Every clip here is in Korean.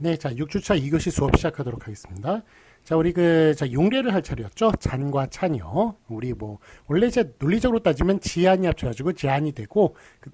네, 자, 6주차 2교시 수업 시작하도록 하겠습니다. 자, 우리 그, 자, 용례를 할 차례였죠? 잔과 찬이요. 우리 뭐, 원래 이제 논리적으로 따지면 지안이 합쳐가지고 지안이 되고, 그,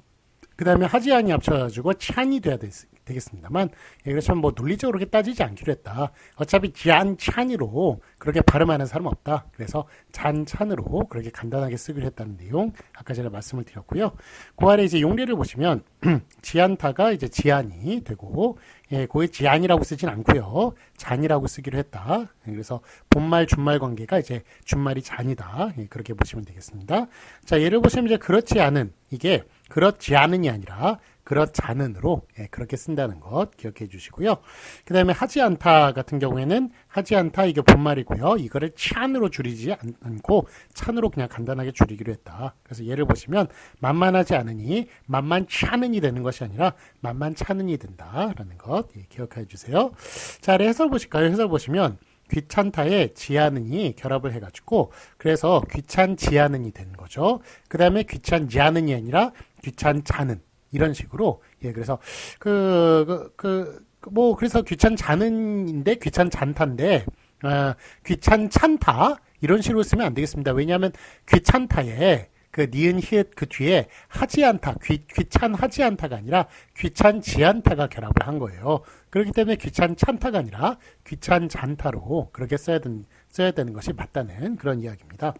그 다음에 하지안이 합쳐가지고 찬이 돼야 되, 되겠습니다만, 예, 그래서 뭐 논리적으로 그렇게 따지지 않기로 했다. 어차피 지안 찬이로 그렇게 발음하는 사람 없다. 그래서 잔 찬으로 그렇게 간단하게 쓰기로 했다는 내용, 아까 전에 말씀을 드렸고요. 그 아래 이제 용례를 보시면, 지안타가 이제 지안이 되고, 예, 고의 지안이라고 쓰진 않고요. 잔이라고 쓰기로 했다. 예, 그래서 본말 준말 관계가 이제 준말이 잔이다. 예, 그렇게 보시면 되겠습니다. 자, 예를 보시면 이제 그렇지 않은 이게 그렇지 않은이 아니라 그렇지 않은으로 예, 그렇게 쓴다는 것 기억해 주시고요. 그 다음에 하지 않다 같은 경우에는 하지 않다 이게 본말이고요. 이거를 찬으로 줄이지 않, 고 찬으로 그냥 간단하게 줄이기로 했다. 그래서 예를 보시면 만만하지 않으니 만만치 않으니 되는 것이 아니라 만만치 않으니 된다라는 것 예, 기억해 주세요. 자, 해설 보실까요? 해설 보시면 귀찮다에 지하는이 결합을 해가지고 그래서 귀찮지 않은이 된 거죠. 그 다음에 귀찮지 않은이 아니라 귀찮자는 이런 식으로 예 그래서 그그그 뭐 그래서 귀찮 자는인데 귀찮잔타인데 어, 귀찮 찬타 이런 식으로 쓰면 안 되겠습니다. 왜냐하면 귀찮다에 그 니은 히읗 그 뒤에 하지 않다 귀, 귀찮하지 않다가 아니라 귀찮지 않다가 결합을 한 거예요. 그렇기 때문에 귀찮찬타가 아니라 귀찮잔타로 그렇게 써야, 된, 써야 되는 것이 맞다는 그런 이야기입니다.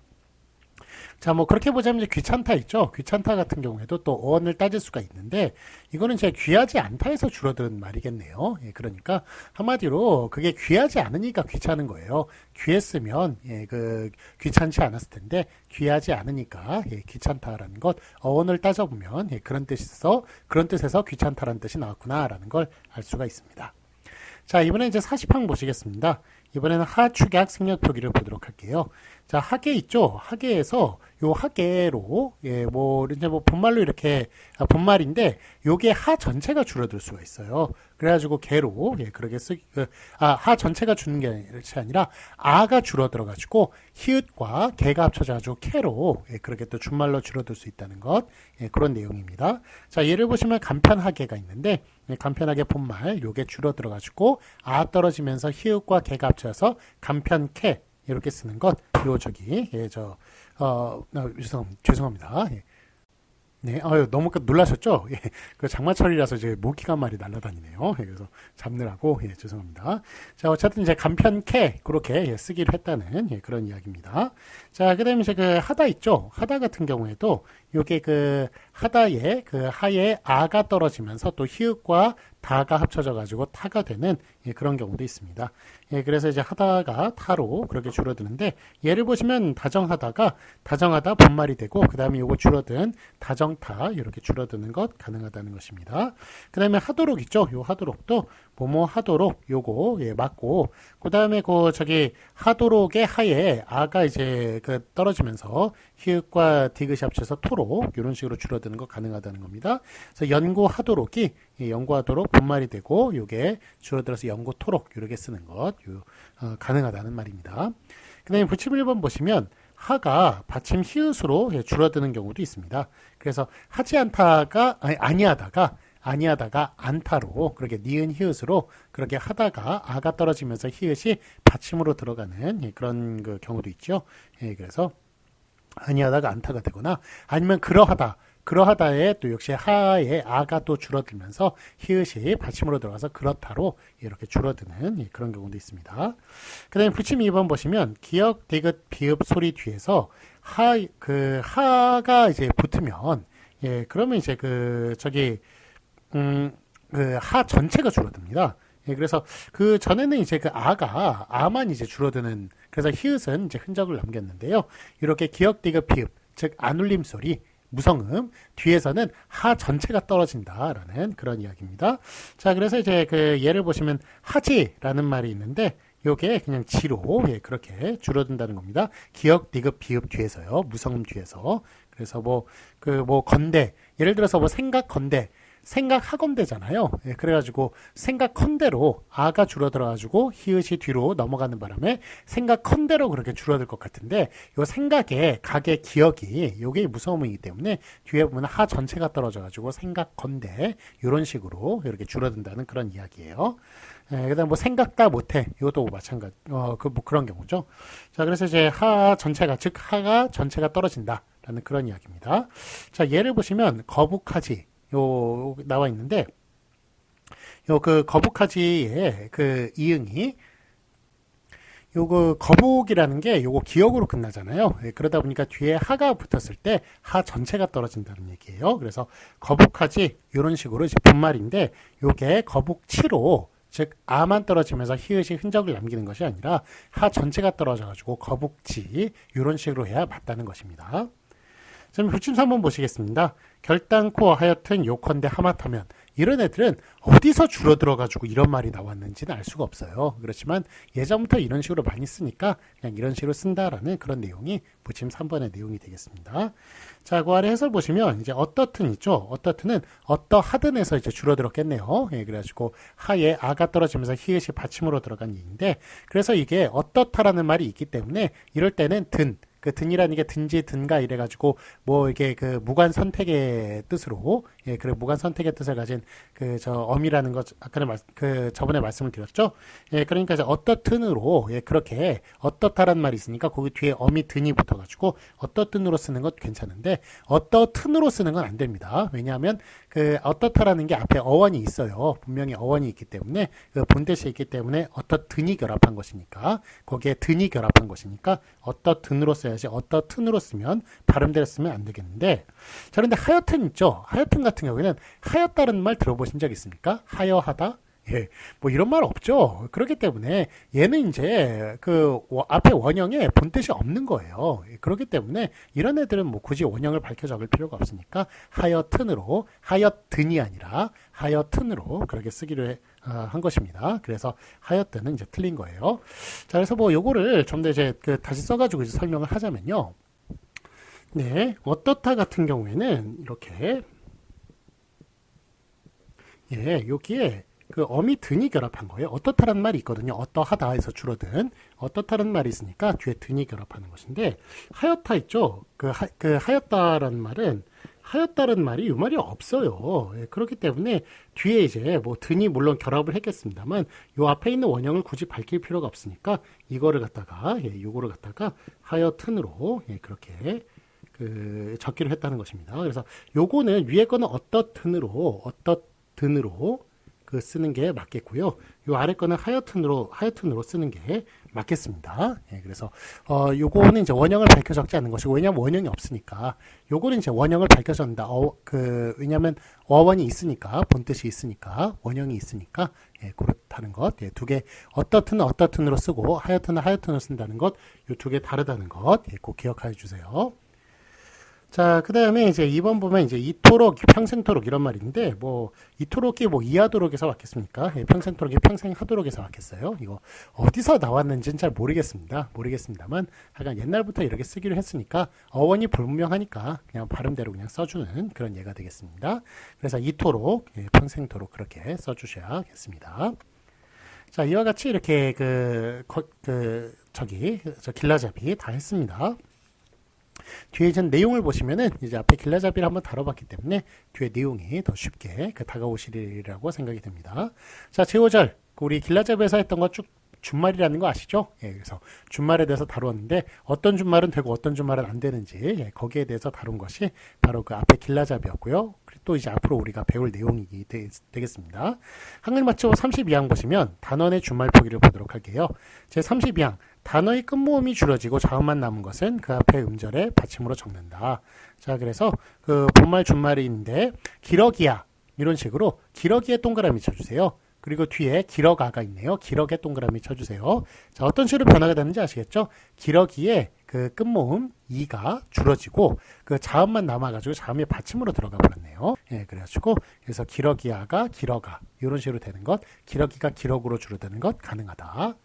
자, 뭐 그렇게 보자면 이제 귀찮다 있죠. 귀찮다 같은 경우에도 또 어원을 따질 수가 있는데 이거는 제가 귀하지 않다에서 줄어든 말이겠네요. 예, 그러니까 한마디로 그게 귀하지 않으니까 귀찮은 거예요. 귀했으면 예, 그 귀찮지 않았을 텐데 귀하지 않으니까 예, 귀찮다라는 것 어원을 따져보면 예, 그런 뜻에서 그런 뜻에서 귀찮다라는 뜻이 나왔구나라는 걸 알 수가 있습니다. 자, 이번에 이제 40항 보시겠습니다. 이번에는 하축약 생략 표기를 보도록 할게요. 자, 하계 있죠? 하계에서 요 하계로, 예, 뭐, 이제 뭐 본말로 이렇게, 아, 본말인데, 요게 하 전체가 줄어들 수가 있어요. 그래가지고 개로, 예, 그렇게 쓰, 그, 아, 하 전체가 주는 게 아니라, 아가 줄어들어가지고, 히읗과 개가 합쳐져가지고, 캐로, 예, 그렇게 또 준말로 줄어들 수 있다는 것, 예, 그런 내용입니다. 자, 예를 보시면 간편하게가 있는데, 예, 간편하게 본말, 요게 줄어들어가지고, 아 떨어지면서 히읗과 개가 합쳐서 간편캐, 이렇게 쓰는 것, 요 저기, 예, 저, 어, 어 죄송, 죄송합니다. 예. 네, 아유, 너무 놀라셨죠? 예, 그 장마철이라서 이제 모기가 말이 날아다니네요. 예, 그래서 잡느라고, 예, 죄송합니다. 자, 어쨌든 이제 간편캐, 그렇게 예, 쓰기로 했다는 예, 그런 이야기입니다. 자, 그 다음에 이제 그 하다 있죠? 하다 같은 경우에도 요게 그 하다에 그 하에 아가 떨어지면서 또 히읗과 다가 합쳐져 가지고 타가 되는 예, 그런 경우도 있습니다. 예, 그래서 이제 하다가 타로 그렇게 줄어드는데 예를 보시면 다정하다가 다정하다 본말이 되고 그 다음에 요거 줄어든 다정타 이렇게 줄어드는 것 가능하다는 것입니다. 그 다음에 하도록 있죠. 요 하도록도 뭐뭐 하도록 요거 예, 맞고 그 다음에 그 저기 하도록의 하에 아가 이제 그 떨어지면서 히읗과 디귿이 합쳐서 토록 이런 식으로 줄어드는 것 가능하다는 겁니다. 그래서 연구하도록이 예, 연구하도록 본말이 되고 요게 줄어들어서 연구토록 이렇게 쓰는 것 요, 어, 가능하다는 말입니다. 그 다음에 부침 1번 보시면 하가 받침 히읗으로 예, 줄어드는 경우도 있습니다. 그래서 하지 않다가 아니, 아니하다가 아니하다가 안타로 그렇게 니은 히읗으로 그렇게 하다가 아가 떨어지면서 히읗이 받침으로 들어가는 예, 그런 그 경우도 있죠. 예, 그래서 아니하다가 안타가 되거나 아니면 그러하다 그러하다에 또 역시 하에 아가 또 줄어들면서 히읗이 받침으로 들어가서 그렇다로 이렇게 줄어드는 예, 그런 경우도 있습니다. 그 다음에 붙임 2번 보시면 기역, 디귿, 비읍 소리 뒤에서 하, 그, 하가 이제 붙으면, 예, 그러면 이제 그, 저기, 음, 그 하 전체가 줄어듭니다. 예, 그래서 그 전에는 이제 그 아가 아만 이제 줄어드는 그래서 히읗은 이제 흔적을 남겼는데요. 이렇게 기역 디귿 피읍 즉 안울림 소리 무성음 뒤에서는 하 전체가 떨어진다라는 그런 이야기입니다. 자, 그래서 이제 그 예를 보시면 하지라는 말이 있는데 요게 그냥 지로 예, 그렇게 줄어든다는 겁니다. 기역 디귿 비읍 뒤에서요. 무성음 뒤에서. 그래서 뭐 그뭐 그 뭐 건대 예를 들어서 뭐 생각 건대 생각하건대잖아요. 예, 그래가지고 생각컨대로 아가 줄어들어가지고 히읗이 뒤로 넘어가는 바람에 생각컨대로 그렇게 줄어들 것 같은데 요 생각에 각의 기억이 요게 무서움이기 때문에 뒤에 보면 하 전체가 떨어져가지고 생각건대 이런 식으로 이렇게 줄어든다는 그런 이야기예요. 예, 그다음 뭐 생각다 못해 이것도 마찬가지 어그 뭐 그런 경우죠. 자 그래서 이제 하 전체가 즉 하가 전체가 떨어진다라는 그런 이야기입니다. 자 예를 보시면 거북하지 요 나와 있는데 요 그 거북하지의 그 이응이 요거 거북이라는 게 요거 기억으로 끝나잖아요. 예, 그러다 보니까 뒤에 하가 붙었을 때 하 전체가 떨어진다는 얘기예요. 그래서 거북하지 이런 식으로 이제 분말인데 요게 거북치로 즉 아만 떨어지면서 히읗이 흔적을 남기는 것이 아니라 하 전체가 떨어져 가지고 거북지 이런 식으로 해야 맞다는 것입니다. 자, 불침사 한번 보시겠습니다. 결단코 하여튼 요컨대 하마터면 이런 애들은 어디서 줄어들어가지고 이런 말이 나왔는지는 알 수가 없어요. 그렇지만 예전부터 이런 식으로 많이 쓰니까 그냥 이런 식으로 쓴다라는 그런 내용이 부침 3번의 내용이 되겠습니다. 자, 그 아래 해설 보시면 이제 어떻든 있죠. 어떻든은 어떠하든에서 이제 줄어들었겠네요. 예, 그래가지고 하에 아가 떨어지면서 히읗이 받침으로 들어간 얘기인데 그래서 이게 어떻다라는 말이 있기 때문에 이럴 때는 든 그 든이라는 게 든지 든가 이래가지고 뭐 이게 그 무관 선택의 뜻으로 예 그래 무관 선택의 뜻을 가진 그 저 엄이라는 것 아까는 말, 그 저번에 말씀을 드렸죠? 예 그러니까 이제 어떻든으로 예 그렇게 어떻다라는 말이 있으니까 거기 뒤에 엄이 든이 붙어가지고 어떻든으로 쓰는 것 괜찮은데 어떻든으로 쓰는 건 안 됩니다. 왜냐하면 그 어떻다라는 게 앞에 어원이 있어요. 분명히 어원이 있기 때문에 그 본대시 있기 때문에 어떻든이 결합한 것이니까 거기에 든이 결합한 것이니까 어떻든으로 써야지 어떻든으로 쓰면 발음대로 쓰면 안 되겠는데. 자 그런데 하여튼 있죠? 하여튼 같은 경우에는 하였다는 말 들어보신 적 있습니까? 하여하다 예, 뭐 이런 말 없죠. 그렇기 때문에 얘는 이제 그 앞에 원형에 본 뜻이 없는 거예요. 예, 그렇기 때문에 이런 애들은 뭐 굳이 원형을 밝혀 적을 필요가 없으니까 하여튼으로 하여튼이 아니라 하여튼으로 그렇게 쓰기로 해, 어, 한 것입니다. 그래서 하여튼은 이제 틀린 거예요. 자, 그래서 뭐 요거를 좀 더 이제 그 다시 써가지고 이제 설명을 하자면요. 네, 어떻다 같은 경우에는 이렇게 예, 여기에 그 어미 든이 결합한 거예요. 어떻다라는 말이 있거든요. 어떠하다에서 줄어든 어떻다라는 말이 있으니까 뒤에 든이 결합하는 것인데 하였다 있죠. 그, 하, 그 하였다라는 말은 하였다는 말이 이 말이 없어요. 예, 그렇기 때문에 뒤에 이제 뭐 든이 물론 결합을 했겠습니다만 요 앞에 있는 원형을 굳이 밝힐 필요가 없으니까 이거를 갖다가 예, 요거를 갖다가 하여튼으로 예, 그렇게 그 적기로 했다는 것입니다. 그래서 요거는 위에 거는 어떻든으로 어떻 든으로 그 쓰는 게 맞겠고요. 요 아래 거는 하여튼으로 하여튼으로 쓰는 게 맞겠습니다. 예, 그래서 어 요거는 이제 원형을 밝혀 적지 않는 것이고 왜냐면 원형이 없으니까 요거는 이제 원형을 밝혀 적는다. 어, 그 왜냐면 어원이 있으니까 본뜻이 있으니까 원형이 있으니까 예, 그렇다는 것. 예, 두개 어떻든 어떻든으로 쓰고 하여튼은 하여튼으로 쓴다는 것. 요 두 개 다르다는 것. 예, 꼭 기억해 주세요. 자, 그 다음에 이제 2번 보면 이제 이토록, 평생토록 이런 말인데, 뭐, 이토록이 뭐 이하도록에서 왔겠습니까? 예, 평생토록이 평생하도록에서 왔겠어요? 이거 어디서 나왔는지는 잘 모르겠습니다. 모르겠습니다만, 하여간 옛날부터 이렇게 쓰기로 했으니까, 어원이 불분명하니까 그냥 발음대로 그냥 써주는 그런 예가 되겠습니다. 그래서 이토록, 예, 평생토록 그렇게 써주셔야겠습니다. 자, 이와 같이 이렇게 그, 그, 저기, 저 길라잡이 다 했습니다. 뒤에 이제 내용을 보시면은 이제 앞에 길라잡이를 한번 다뤄봤기 때문에 뒤에 내용이 더 쉽게 그 다가오시리라고 생각이 됩니다. 자, 제5절. 우리 길라잡이에서 했던 거쭉 준말이라는 거 아시죠? 예, 그래서 준말에 대해서 다루었는데 어떤 준말은 되고 어떤 준말은 안 되는지 예, 거기에 대해서 다룬 것이 바로 그 앞에 길라잡이였고요. 또 이제 앞으로 우리가 배울 내용이 되, 겠습니다 한글 맞춰 32항 보시면 단원의 준말 표기를 보도록 할게요. 제 32항 단어의 끝모음이 줄어지고 자음만 남은 것은 그 앞에 음절의 받침으로 적는다. 자, 그래서 그 본말 준말인데 기러기야 이런 식으로 기러기에 동그라미 쳐주세요. 그리고 뒤에 기러가가 있네요. 기러게 동그라미 쳐주세요. 자, 어떤 식으로 변화가 되는지 아시겠죠? 기러기에 그 끝모음 이가 줄어지고 그 자음만 남아가지고 자음이 받침으로 들어가 버렸네요. 예, 그래가지고 그래서 기러기야가 기러가 이런 식으로 되는 것, 기러기가 기러구로 줄어드는 것 가능하다.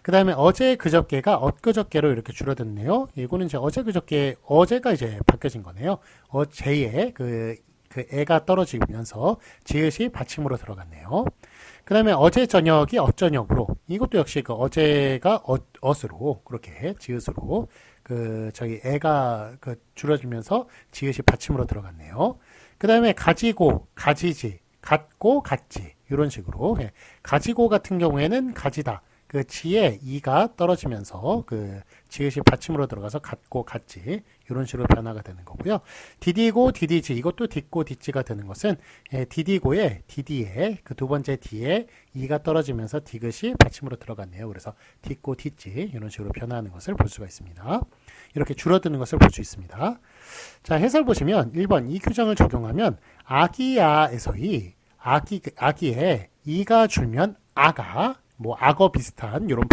그 다음에 어제 그저께가 엊그저께로 이렇게 줄어들네요. 이거는 이제 어제 그저께 어제가 이제 바뀌어진 거네요. 어제의 그 그 애가 떨어지면서 지읒이 받침으로 들어갔네요. 그 다음에 어제 저녁이 어저녁으로 이것도 역시 그 어제가 어, 엇으로 그렇게 지읒으로 그 저희 애가 그 줄어지면서 지읒이 받침으로 들어갔네요. 그 다음에 가지고 가지지 갖고 갖지 이런 식으로 예. 가지고 같은 경우에는 가지다 그 지에 이가 떨어지면서 그 지읒이 받침으로 들어가서 갖고 갖지 이런 식으로 변화가 되는 거고요. 디디고 디디지 이것도 딛고 딛지가 되는 것은 예, 디디고의 디디에 그 두 번째 디에 이가 떨어지면서 디귿이 받침으로 들어갔네요. 그래서 딛고 딛지 이런 식으로 변화하는 것을 볼 수가 있습니다. 이렇게 줄어드는 것을 볼 수 있습니다. 자 해설 보시면 1번 이 규정을 적용하면 아기야에서의 아기 아기에 이가 줄면 아가 뭐 악어 비슷한 이런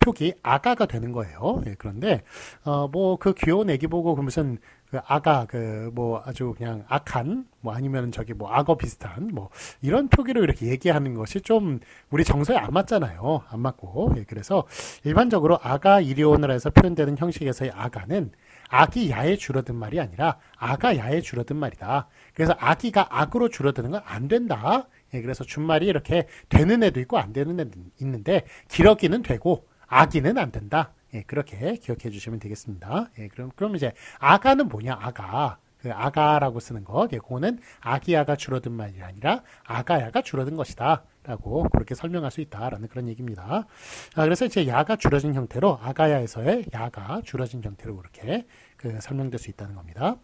표기 아가가 되는 거예요. 예, 그런데 어 뭐 그 귀여운 애기 보고 그 무슨 그 아가 그 뭐 아주 그냥 악한 뭐 아니면 저기 뭐 악어 비슷한 뭐 이런 표기로 이렇게 얘기하는 것이 좀 우리 정서에 안 맞잖아요. 안 맞고 예, 그래서 일반적으로 아가 이리오너라해서 표현되는 형식에서의 아가는 아기 야에 줄어든 말이 아니라 아가 야에 줄어든 말이다. 그래서 아기가 악으로 줄어드는 건 안 된다. 예, 그래서 준말이 이렇게 되는 애도 있고 안 되는 애도 있는데 기러기는 되고 아기는 안 된다. 예, 그렇게 기억해 주시면 되겠습니다. 예, 그럼 그럼 이제 아가는 뭐냐? 아가. 그 아가라고 쓰는 것, 예, 그거는 아기야가 줄어든 말이 아니라 아가야가 줄어든 것이다. 라고 그렇게 설명할 수 있다라는 그런 얘기입니다. 아, 그래서 이제 야가 줄어진 형태로 아가야에서의 야가 줄어진 형태로 그렇게 그 설명될 수 있다는 겁니다.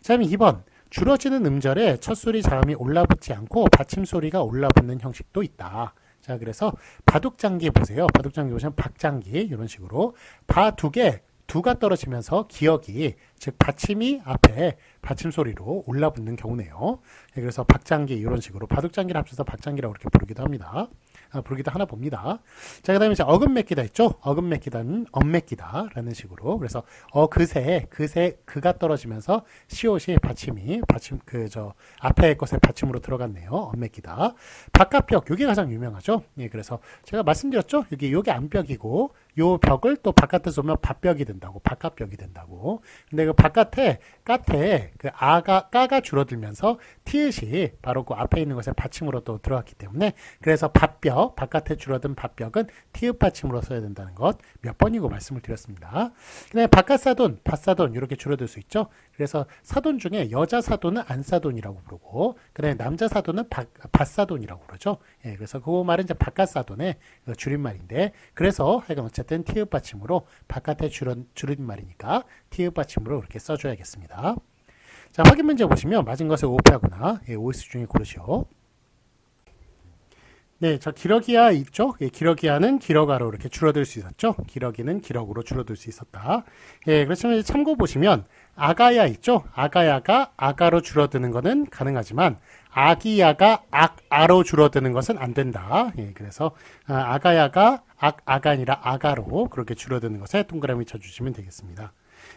자, 그럼 2번. 줄어지는 음절에 첫 소리 자음이 올라붙지 않고 받침 소리가 올라붙는 형식도 있다. 자, 그래서 바둑장기 보세요. 바둑장기 보시면 박장기 이런 식으로 바 두 개, 두가 떨어지면서 기억이 즉 받침이 앞에 받침 소리로 올라붙는 경우네요. 네, 그래서 박장기 이런 식으로 바둑장기를 합쳐서 박장기라고 이렇게 부르기도 합니다. 아, 부르기도 하나 봅니다. 자, 그 다음에 이제 어금 맺기다 있죠? 어금 맺기다는 엄맺기다 라는 식으로. 그래서 어, 그새, 그새, 그가 떨어지면서 시옷이 받침이, 받침, 그, 저, 앞에 것에 받침으로 들어갔네요. 엄맺기다. 바깥벽, 요게 가장 유명하죠? 예, 그래서 제가 말씀드렸죠? 여기, 요게 안벽이고, 요 벽을 또 바깥에서 오면 밭벽이 된다고, 바깥벽이 된다고. 근데 그 바깥에, 까태, 그 아가, 까가 줄어들면서 티읕이 바로 그 앞에 있는 것에 받침으로 또 들어갔기 때문에, 그래서 밭벽, 바깥에 줄어든 밭벽은 티읕 받침으로 써야 된다는 것 몇 번이고 말씀을 드렸습니다. 그다음에 바깥 사돈, 밭사돈 이렇게 줄어들 수 있죠. 그래서 사돈 중에 여자 사돈은 안사돈이라고 부르고 그다음에 남자 사돈은 밭사돈이라고 그러죠. 예, 그래서 그 말은 이제 바깥 사돈의 그 줄임말인데 그래서 하여간 어쨌든 티읕 받침으로 바깥에 줄은 줄임말이니까 티읕 받침으로 이렇게 써줘야겠습니다. 자, 확인 문제 보시면 맞은 것을 오패하거나 예, OS 중에 고르시오. 네, 저 기러기야 있죠? 예, 기러기야는 기러가로 이렇게 줄어들 수 있었죠? 기러기는 기러으로 줄어들 수 있었다. 예, 그렇지만 참고 보시면 아가야 있죠? 아가야가 아가로 줄어드는 것은 가능하지만 아기야가 악아로 줄어드는 것은 안 된다. 예, 그래서 아, 아가야가 악 아가 아니라 아가로 그렇게 줄어드는 것에 동그라미 쳐주시면 되겠습니다.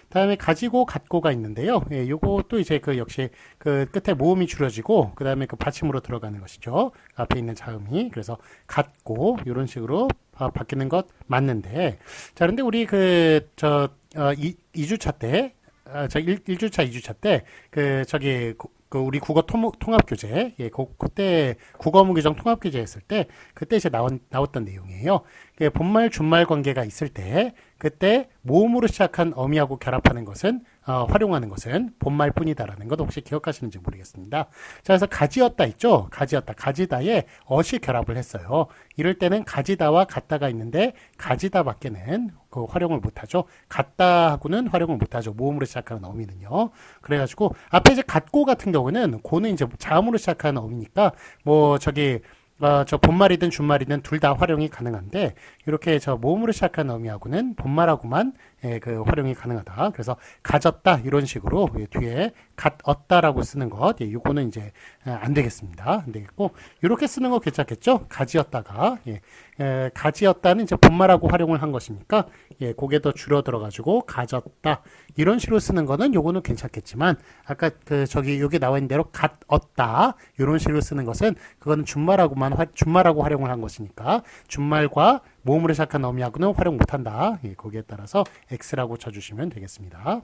다음에 가지고 갖고가 있는데요. 예, 요것도 이제 그 역시 그 끝에 모음이 줄여지고 그 다음에 그 받침으로 들어가는 것이죠. 앞에 있는 자음이 그래서 갖고 이런 식으로 바, 바뀌는 것 맞는데 자 그런데 우리 그저 어, 2주차 때 아, 저 1, 1주차, 2주차 때, 그, 저기, 그 우리 국어 통합 교재, 예, 그, 그때 국어문 규정 통합 교재 했을 때, 그때 이제 나온, 나왔던 내용이에요. 그 본말, 준말 관계가 있을 때, 그때 모음으로 시작한 어미하고 결합하는 것은 어, 활용하는 것은 본말뿐이다라는 것 혹시 기억하시는지 모르겠습니다. 자, 그래서 가지였다 있죠? 가지였다. 가지다에 어시 결합을 했어요. 이럴 때는 가지다와 같다가 있는데 가지다 밖에는 그 활용을 못하죠. 같다하고는 활용을 못하죠. 모음으로 시작하는 어미는요. 그래가지고 앞에 이제 같고 같은 경우는 고는 이제 자음으로 시작하는 어미니까 뭐 저기 어, 저 본말이든 준말이든 둘 다 활용이 가능한데 이렇게 저 모음으로 시작한 어미하고는 본말하고만 예, 그 활용이 가능하다. 그래서 가졌다 이런 식으로 예, 뒤에 갓었다라고 쓰는 것, 예, 요거는 이제 예, 안 되겠습니다. 안 되겠고 이렇게 쓰는 거 괜찮겠죠? 가지었다가 예, 예, 가지었다는 이제 본말하고 활용을 한 것이니까 예, 고개 더 줄어 들어 가지고 가졌다 이런 식으로 쓰는 거는 요거는 괜찮겠지만 아까 그 저기 여기 나와 있는 대로 갓었다 이런 식으로 쓰는 것은 그거는 준말하고만 준말하고 활용을 한 것이니까 준말과 모음으로 시작한 어미하고는 활용 못한다. 예, 거기에 따라서 X라고 쳐주시면 되겠습니다.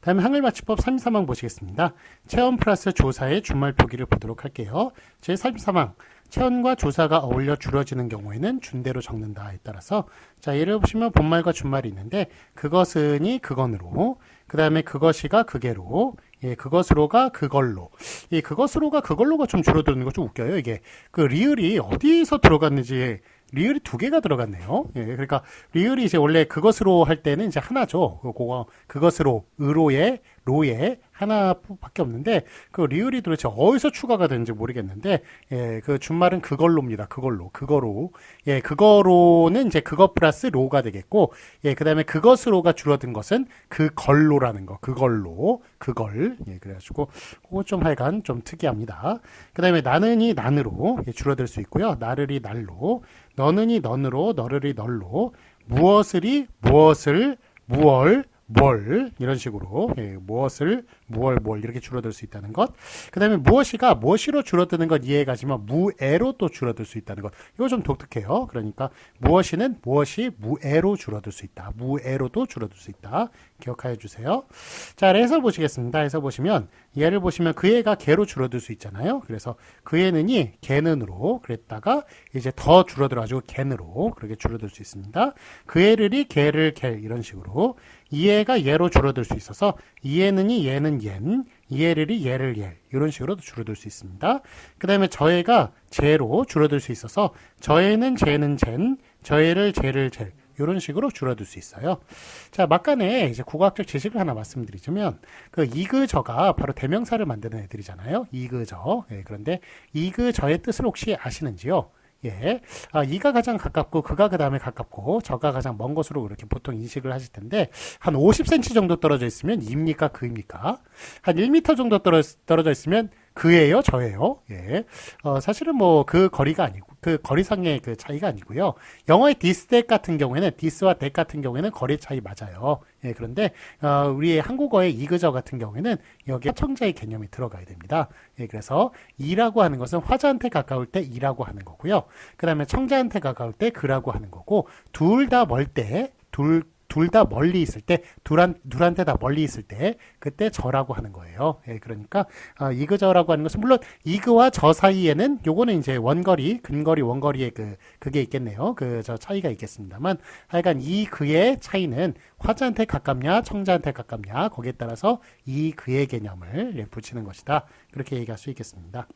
다음에 한글 맞춤법 33항 보시겠습니다. 체험 플러스 조사의 준말 표기를 보도록 할게요. 제 33항 체험과 조사가 어울려 줄어지는 경우에는 준대로 적는다에 따라서 자 예를 보시면 본말과 준말이 있는데 그것은이 그건으로 그 다음에 그것이가 그게로 예, 그것으로가 그걸로. 이 그것으로가 그걸로가 좀 줄어드는 거 좀 웃겨요. 이게 그 리을이 어디서 들어갔는지 리을이 두 개가 들어갔네요. 예, 그러니까 리을이 이제 원래 그것으로 할 때는 이제 하나죠. 그거 그것으로 의로에 로에 하나밖에 없는데 그 리을이 도대체 어디서 추가가 되는지 모르겠는데 예, 그 준말은 그걸로입니다. 그걸로. 그거로. 예, 그거로는 이제 그것 플러스 로가 되겠고 예, 그다음에 그것으로가 줄어든 것은 그걸로라는 거. 그걸로. 그걸. 예, 그래가지고 그거 좀 하여간 좀 특이합니다. 그다음에 나는이 난으로 예, 줄어들 수 있고요. 나를이 날로. 너는이 너으로 너를이 널로. 무엇을이 무엇을 무얼 뭘 이런 식으로 예, 무엇을 무얼 뭘 이렇게 줄어들 수 있다는 것. 그다음에 무엇이가 무엇이로 줄어드는 건 이해가지만 무애로 또 줄어들 수 있다는 것. 이거 좀 독특해요. 그러니까 무엇이는 무엇이 무애로 줄어들 수 있다. 무애로도 줄어들 수 있다. 기억하여 주세요. 자, 해서 보시겠습니다. 해서 보시면 얘를 보시면 그 애가 개로 줄어들 수 있잖아요. 그래서 그 애는이 개는으로 그랬다가 이제 더 줄어들어 가지고 갠으로 그렇게 줄어들 수 있습니다. 그 애를이 개를 개 이런 식으로 이해가 예로 줄어들 수 있어서 이해는이 얘는 옌, 이해를이 얘를 예 이런 식으로도 줄어들 수 있습니다. 그 다음에 저해가 제로 줄어들 수 있어서 저해는 제는 젠, 저해를 제를 젤 이런 식으로 줄어들 수 있어요. 자, 막간에 이제 국어학적 지식을 하나 말씀드리자면 그 이그저가 바로 대명사를 만드는 애들이잖아요. 이그저. 예, 그런데 이그저의 뜻을 혹시 아시는지요? 예. 아, 이가 가장 가깝고 그가 그 다음에 가깝고 저가 가장 먼 것으로 그렇게 보통 인식을 하실 텐데 한 50cm 정도 떨어져 있으면 입니까 그입니까? 한 1m 정도 떨어, 떨어져 있으면 그예요, 저예요. 예. 어, 사실은 뭐 그 거리가 아니고 그 거리상의 그 차이가 아니고요. 영어의 디스 덱 같은 경우에는 디스와 덱 같은 경우에는 거리 차이 맞아요. 예, 그런데 어, 우리의 한국어의 이그저 같은 경우에는 여기에 청자의 개념이 들어가야 됩니다. 예, 그래서 이라고 하는 것은 화자한테 가까울 때 이라고 하는 거고요. 그다음에 청자한테 가까울 때 그라고 하는 거고 둘 다 멀 때 둘 둘 다 멀리 있을 때, 둘한, 둘한테 다 멀리 있을 때, 그때 저라고 하는 거예요. 예, 그러니까, 어, 이그저라고 하는 것은, 물론, 이그와 저 사이에는, 요거는 이제 원거리, 근거리, 원거리의 그, 그게 있겠네요. 그, 저 차이가 있겠습니다만, 하여간 이 그의 차이는 화자한테 가깝냐, 청자한테 가깝냐, 거기에 따라서 이 그의 개념을 예, 붙이는 것이다. 그렇게 얘기할 수 있겠습니다.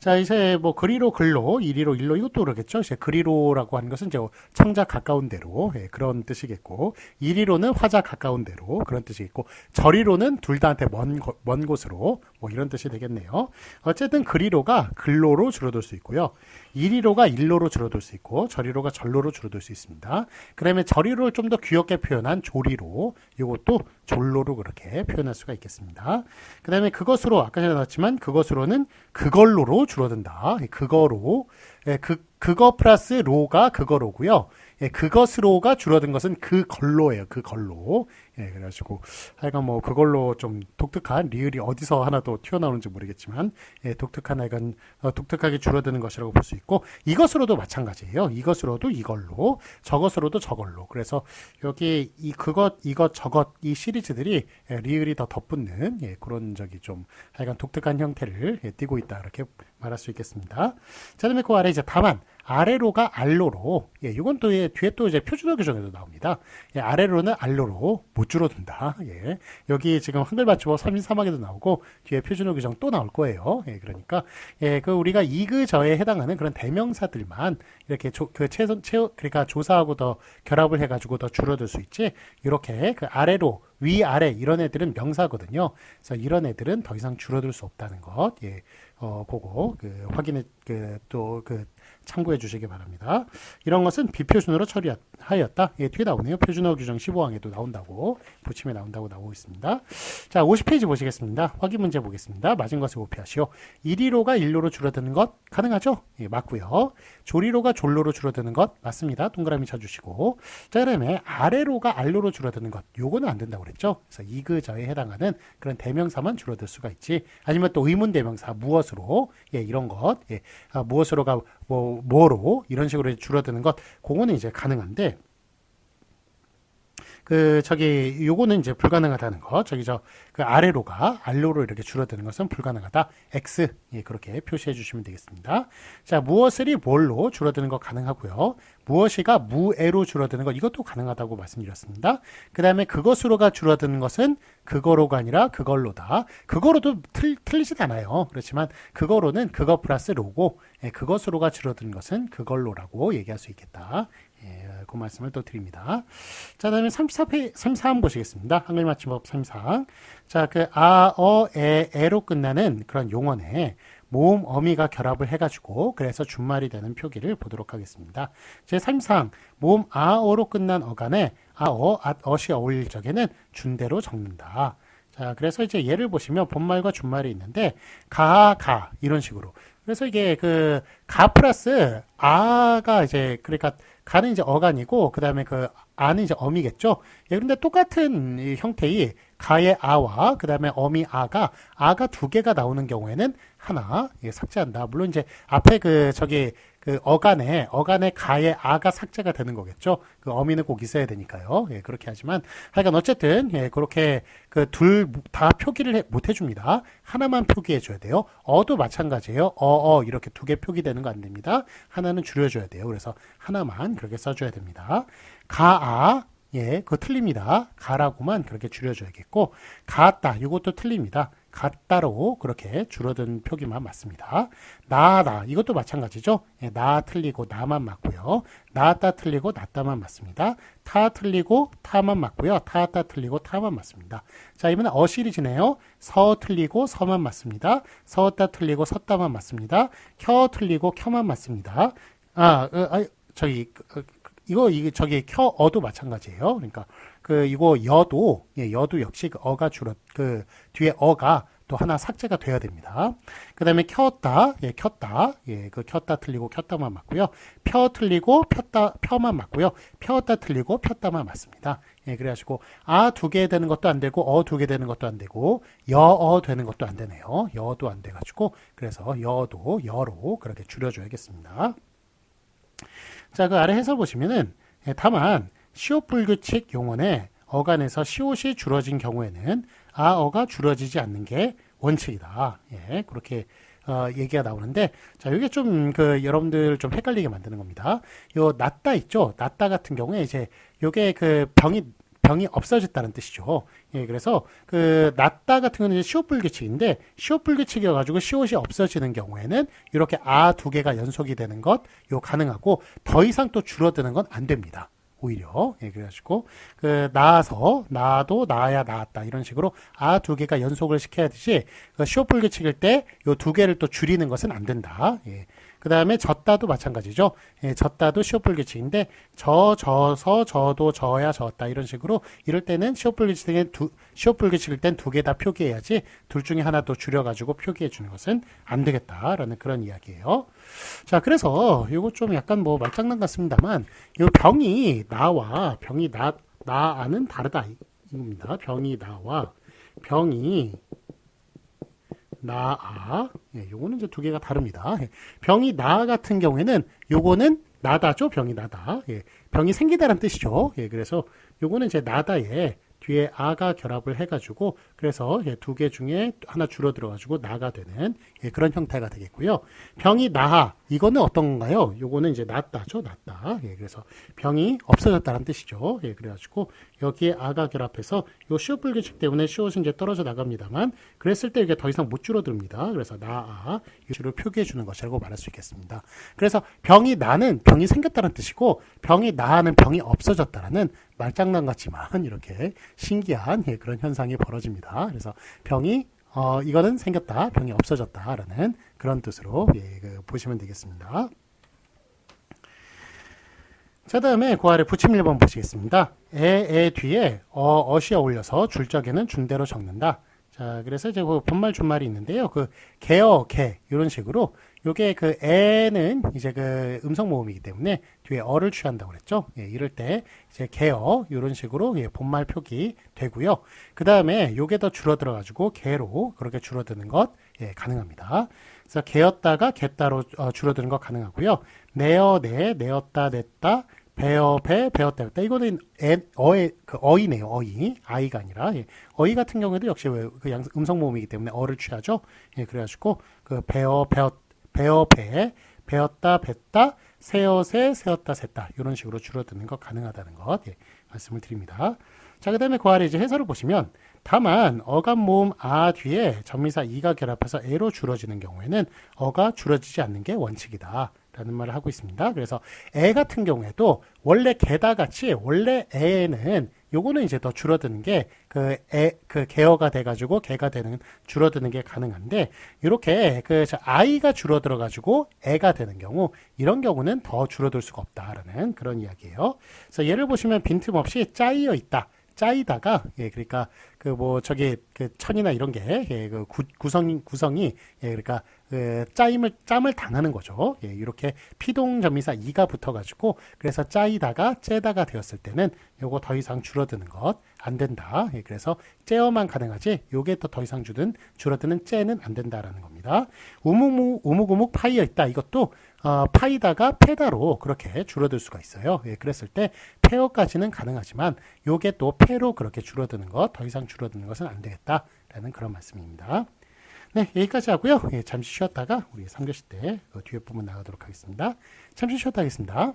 자, 이제 뭐 그리로 글로, 이리로 일로 이것도 그러겠죠. 이제 그리로라고 하는 것은 이제 청자 가까운 대로 예, 그런 뜻이겠고, 이리로는 화자 가까운 대로 그런 뜻이겠고, 저리로는 둘 다한테 먼, 먼 곳으로 뭐 이런 뜻이 되겠네요. 어쨌든 그리로가 글로로 줄어들 수 있고요. 이리로가 일로로 줄어들 수 있고 저리로가 절로로 줄어들 수 있습니다. 그러면 저리로를 좀 더 귀엽게 표현한 조리로 이것도 졸로로 그렇게 표현할 수가 있겠습니다. 그 다음에 그것으로 아까 전에 나왔지만 그것으로는 그걸로로 줄어든다. 그거로 예, 그 그거 플러스 로가 그거로고요. 예, 그것으로가 줄어든 것은 그걸로예요. 그걸로. 예, 그래가지고 하여간 뭐 그걸로 좀 독특한 리을이 어디서 하나 더 튀어나오는지 모르겠지만 예, 독특한 하여간 어, 독특하게 줄어드는 것이라고 볼 수 있고 이것으로도 마찬가지예요. 이것으로도 이걸로 저것으로도 저걸로. 그래서 여기 이 그것 이것 저것 이 시리즈들이 예, 리을이 더 덧붙는 예, 그런 적이 좀 하여간 독특한 형태를 예, 띠고 있다 이렇게 말할 수 있겠습니다. 자, 그다음에 그 아래 이제 다만 아래로가 알로로. 예, 이건 또 예, 뒤에 또 이제 표준어 규정에도 나옵니다. 예, 아래로는 알로로 못 줄어든다. 예. 여기 지금 한글 맞춤법 33항에도 나오고 뒤에 표준어 규정 또 나올 거예요. 예, 그러니까 예, 그 우리가 이그저에 해당하는 그런 대명사들만 이렇게 조, 그 최선 최 그러니까 조사하고 더 결합을 해 가지고 더 줄어들 수 있지. 이렇게 그 아래로 위 아래 이런 애들은 명사거든요. 그래서 이런 애들은 더 이상 줄어들 수 없다는 것. 예. 어, 그거 그 확인해 그또그 참고해 주시기 바랍니다. 이런 것은 비표준으로 처리하였다. 예, 뒤에 나오네요. 표준어 규정 15항에도 나온다고 붙임에 나온다고 나오고 있습니다. 자, 50페이지 보시겠습니다. 확인 문제 보겠습니다. 맞은 것을 오피하시오. 이리로가 일로로 줄어드는 것 가능하죠? 예, 맞고요. 조리로가 졸로로 줄어드는 것 맞습니다. 동그라미 쳐주시고 자, 그다음에 아래로가 알로로 줄어드는 것 요거는 안 된다고 그랬죠? 그래서 이그저에 해당하는 그런 대명사만 줄어들 수가 있지. 아니면 또 의문 대명사 무엇으로 예, 이런 것 예, 아, 무엇으로가 뭐 뭐로 이런 식으로 줄어드는 것 그거는 이제 가능한데 그 저기 요거는 이제 불가능하다는 거. 저기 저 그 아래로가 알로로 이렇게 줄어드는 것은 불가능하다. x 예, 그렇게 표시해 주시면 되겠습니다. 자, 무엇을이 뭘로 줄어드는 거 가능하고요. 무엇이가 무에로 줄어드는 것 이것도 가능하다고 말씀드렸습니다. 그 다음에 그것으로가 줄어드는 것은 그거로가 아니라 그걸로다. 그거로도 틀, 틀리진 않아요. 그렇지만 그거로는 그거 플러스 로고 예, 그것으로가 줄어드는 것은 그걸로라고 얘기할 수 있겠다. 예, 그 말씀을 또 드립니다. 자, 다음에 34페, 33 보시겠습니다. 한글 맞춤법 33. 자, 그, 아, 어, 에, 에로 끝나는 그런 용어네. 모음, 어미가 결합을 해가지고, 그래서 준말이 되는 표기를 보도록 하겠습니다. 제 33. 모음, 아, 어로 끝난 어간에, 아, 어, 아, 어시 어울릴 적에는 준대로 적는다. 자, 그래서 이제 예를 보시면 본말과 준말이 있는데, 가, 가, 이런 식으로. 그래서 이게 그, 가 플러스 아가 이제, 그러니까 가는 이제 어간이고 그 다음에 그 아는 이제 어미겠죠. 예, 그런데 똑같은 이 형태의 가의 아와 그 다음에 어미 아가 아가 두 개가 나오는 경우에는 하나 예, 삭제한다. 물론 이제 앞에 그 저기 그 어간에 어간에 가의 아가 삭제가 되는 거겠죠. 그 어미는 꼭 있어야 되니까요. 예, 그렇게 하지만 하여간 어쨌든 예, 그렇게 그 둘 다 표기를 해, 못 해줍니다. 하나만 표기해 줘야 돼요. 어도 마찬가지예요. 어어 이렇게 두 개 표기되는 거 안 됩니다. 하나는 줄여줘야 돼요. 그래서 하나만 그렇게 써줘야 됩니다. 가아 예, 그거 틀립니다. 가라고만 그렇게 줄여줘야겠고 가다 이것도 틀립니다. 같다로 그렇게 줄어든 표기만 맞습니다. 나다 이것도 마찬가지죠. 예, 나 틀리고 나만 맞고요. 나다 틀리고 나다만 맞습니다. 타 틀리고 타만 맞고요. 타다 틀리고 타만 맞습니다. 자 이번에 어 시리즈네요. 서 틀리고 서만 맞습니다. 서다 틀리고 섰다만 맞습니다. 켜 틀리고 켜만 맞습니다. 아, 어, 아 저기 어, 이거 이게 저기 켜 어도 마찬가지예요. 그러니까 그 이거 여도 예, 여도 역시 그 어가 줄어 그 뒤에 어가 또 하나 삭제가 돼야 됩니다. 그 다음에 켰다, 예, 켰다, 예, 그 켰다 틀리고 켰다만 맞고요. 펴 틀리고 폈다, 펴만 맞고요. 펴다 틀리고 폈다만 맞습니다. 예, 그래가지고 아 두 개 되는 것도 안 되고 어 두 개 되는 것도 안 되고 여어 되는 것도 안 되네요. 여도 안 돼가지고 그래서 여도 여로 그렇게 줄여줘야겠습니다. 자, 그 아래 해설 보시면은 예, 다만 시옷 불규칙 용언에 어간에서 시옷이 줄어진 경우에는 아어가 줄어지지 않는 게 원칙이다. 예, 그렇게 어, 얘기가 나오는데 자 이게 좀 그 여러분들 좀 헷갈리게 만드는 겁니다. 요 낫다 있죠. 낫다 같은 경우에 이제 요게 그 병이 병이 없어졌다는 뜻이죠. 예, 그래서 그 낫다 같은 경우는 시옷불규칙인데 시옷불규칙이어 가지고 시옷이 없어지는 경우에는 이렇게 아 두 개가 연속이 되는 것 요 가능하고 더 이상 또 줄어드는 건 안 됩니다. 오히려 예, 그래가지고 그 나아서 나도 나야 나았다 이런 식으로 아 두 개가 연속을 시켜야 되지 그 시옷불규칙일 때 요 두 개를 또 줄이는 것은 안 된다. 예. 그 다음에 졌다도 마찬가지죠. 예, 졌다도 시옷불규칙인데 저, 져서, 저도, 저야, 졌다 이런 식으로 이럴 때는 시옷불규칙에 두 시옷불규칙일 땐 두 개 다 표기해야지 둘 중에 하나 더 줄여가지고 표기해 주는 것은 안 되겠다라는 그런 이야기예요. 자, 그래서 이거 좀 약간 뭐 말장난 같습니다만 이 병이 나와 병이 나 나와는 다르다 이겁니다. 병이 나와 병이 나아. 예, 요거는 이제 두 개가 다릅니다. 예, 병이 나 같은 경우에는 요거는 나다죠. 병이 나다. 예, 병이 생기다란 뜻이죠. 예, 그래서 요거는 이제 나다에 뒤에 아가 결합을 해가지고 그래서 예, 두개 중에 하나 줄어들어가지고 나가 되는 예, 그런 형태가 되겠고요. 병이 나하 이거는 어떤 건가요? 요거는 이제 낫다죠, 낫다. 예, 그래서 병이 없어졌다는 뜻이죠. 예, 그래가지고 여기에 아가 결합해서 요 시옷 불 규칙 때문에 시옷은 이제 떨어져 나갑니다만 그랬을 때 이게 더 이상 못 줄어듭니다. 그래서 나아 유시를 표기해 주는 것이라고 말할 수 있겠습니다. 그래서 병이 나는 병이 생겼다는 뜻이고 병이 나는 병이 없어졌다라는 말장난 같지만 이렇게 신기한 예, 그런 현상이 벌어집니다. 그래서 병이 어, 이거는 생겼다, 병이 없어졌다라는 그런 뜻으로 예, 그 보시면 되겠습니다. 자, 다음에 그 아래 붙임 1번 보시겠습니다. 에, 에 뒤에 어, 어시 어울려서 줄적에는 준대로 적는다. 자, 그래서 이제 그 본말 준말이 있는데요. 그 개어, 개 이런 식으로 요게 그 에는 이제 그 음성 모음이기 때문에 뒤에 어를 취한다고 그랬죠. 예, 이럴 때 이제 개어 이런 식으로 예, 본말 표기 되고요. 그 다음에 요게 더 줄어들어 가지고 개로 그렇게 줄어드는 것 예, 가능합니다. 그래서 개었다가 개따로 어, 줄어드는 것 가능하고요. 내어 내 내었다 냈다 배어 배 배었다 배었다 이거는 애, 어의 그 어이네요 어이 아이가 아니라 예. 어이 같은 경우에도 역시 왜 그 양- 음성 모음이기 때문에 어를 취하죠 예 그래가지고 그 배어 배었 배어 배 배었다 뱉다 세어세 세었다 셌다 이런 식으로 줄어드는 거 가능하다는 것 예, 말씀을 드립니다 자 그 다음에 그 아래 이제 해설을 보시면 다만 어감 모음 아 뒤에 전미사 이가 결합해서 에로 줄어지는 경우에는 어가 줄어지지 않는 게 원칙이다. 라는 말을 하고 있습니다. 그래서 에 같은 경우에도 원래 게다 같이 원래 에는 요거는 이제 더 줄어드는 게그에그 개어가 돼 가지고 개가 되는 줄어드는 게 가능한데 이렇게 그 자, 아이가 줄어들어 가지고 애가 되는 경우 이런 경우는 더 줄어들 수가 없다라는 그런 이야기예요. 그래서 예를 보시면 빈틈없이 짜이어 있다. 짜이다가 예 그러니까 그 뭐 저기 그 천이나 이런 게그 구성 구성이 예 그러니까 그 짜임을 짬을 당하는 거죠. 예 이렇게 피동 점미사 이가 붙어 가지고 그래서 짜이다가 째다가 되었을 때는 요거 더 이상 줄어드는 것 안 된다. 예 그래서 째어만 가능하지 요게 또 더 이상 주든 줄어드는 째는 안 된다라는 겁니다. 우묵무 우묵우묵 파이어 있다. 이것도 어, 파이다가 페다로 그렇게 줄어들 수가 있어요. 예, 그랬을 때 페어까지는 가능하지만 요게 또 페로 그렇게 줄어드는 것, 더 이상 줄어드는 것은 안 되겠다라는 그런 말씀입니다. 네, 여기까지 하고요. 예, 잠시 쉬었다가 우리 3교시 때 그 뒤에 부분 나가도록 하겠습니다. 잠시 쉬었다 하겠습니다.